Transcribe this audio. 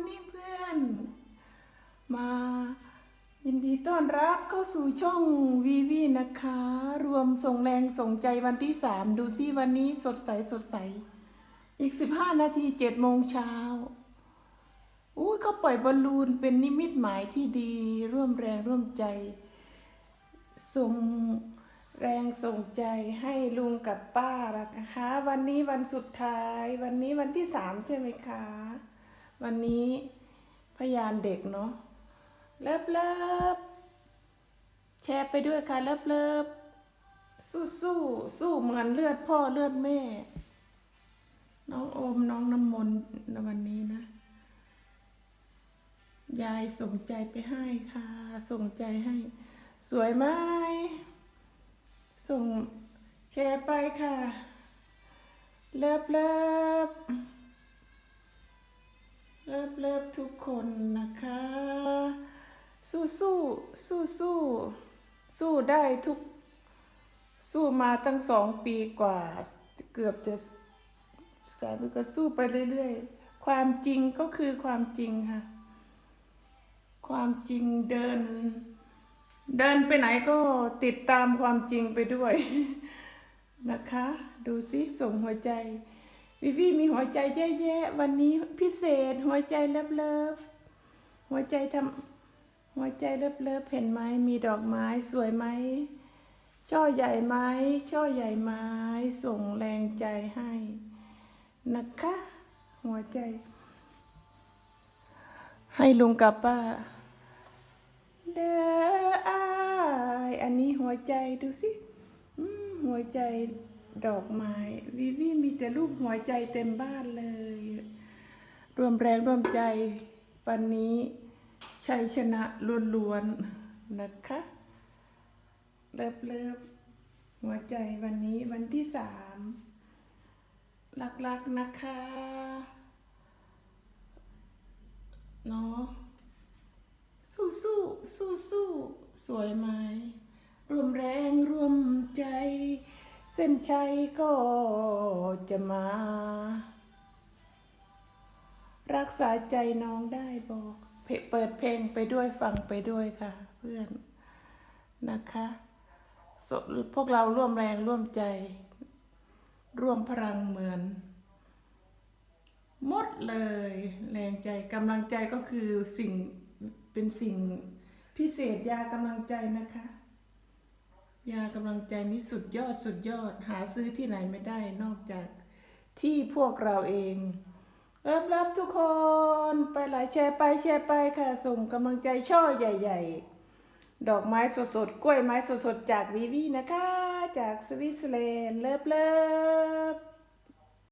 morning เพื่อน มายินดีต้อนรับเข้าสู่ช่องวีวีนะคะ รวมส่งแรงส่งใจวันที่สามดูซิวันนี้สดใสสดใส อีกสิบห้านาทีเจ็ดโมงเช้าอุ้ยเขาปล่อยบอลลูนเป็นนิมิตหมายที่ดี ร่วมแรงร่วมใจ ส่งแรงส่งใจให้ลุงกับป้าละนะคะ วันนี้วันสุดท้าย วันนี้วันที่สามใช่ไหมคะ วันนี้พยานเด็กเนาะเลิฟเลิฟแชร์ไปด้วยค่ะเลิฟเลิฟสู้สู้สู้เหมือนเลือดพ่อเลือดแม่ น้องโอมน้องน้ำมนต์ในวันนี้นะ ยายส่งใจไปให้ค่ะ ส่งใจให้ สวยไหมส่งแชร์ไปค่ะ เลิฟเลิฟ เลิฟเลิฟทุกคนนะคะ สู้สู้สู้สู้สู้ได้ทุก สู้มาตั้งสองปีกว่า เกือบจะสามปีก็สู้ไปเรื่อยๆ ความจริงก็คือความจริงค่ะ ความจริงเดิน เดินไปไหนก็ติดตามความจริงไปด้วยนะคะ ดูซิส่งหัวใจ วิวีมีหัวใจแย่ๆวันนี้พิเศษ หัวใจเลิฟๆหัวใจทำหัวใจเลิฟๆเห็นไหมมีดอกไม้สวยไหมช่อใหญ่ไหมช่อใหญ่ไหม้ส่งแรงใจให้นะคะ หัวใจ ให้ลุงกับป้าเด้ออายอันนี้หัวใจดูสิหัวใจ ดอกไม้วิวีมีแต่รูปหัวใจเต็มบ้านเลย รวมแรงรวมใจ วันนี้ชัยชนะล้วนๆนะคะเลิฟเลิฟหัวใจวันนี้วันที่สามรักๆนะคะเนาะสู้สู้สู้สู้สวยไหมรวมแรงรวมใจ ส้นชัยก็จะมา รักษาใจน้องได้บอกเปิดเพลงไปด้วยฟังไปด้วยค่ะ เพื่อนนะคะพวกเราร่วมแรงร่วมใจ ร่วมพลังเหมือนหมดเลย แรงใจกำลังใจก็คือสิ่งเป็นสิ่งพิเศษยากำลังใจนะคะ ยากำลังใจนี้สุดยอดสุดยอดหาซื้อที่ไหนไม่ได้นอกจากที่พวกเราเองรับรับทุกคนไปหลายแชร์ไปแชร์ไปค่ะ ส่งกำลังใจช่อใหญ่ ๆ ดอกไม้สดๆ กล้วยไม้สดๆ จากวีวีนะคะ จากสวิตเซอร์แลนด์เลิฟเลิฟ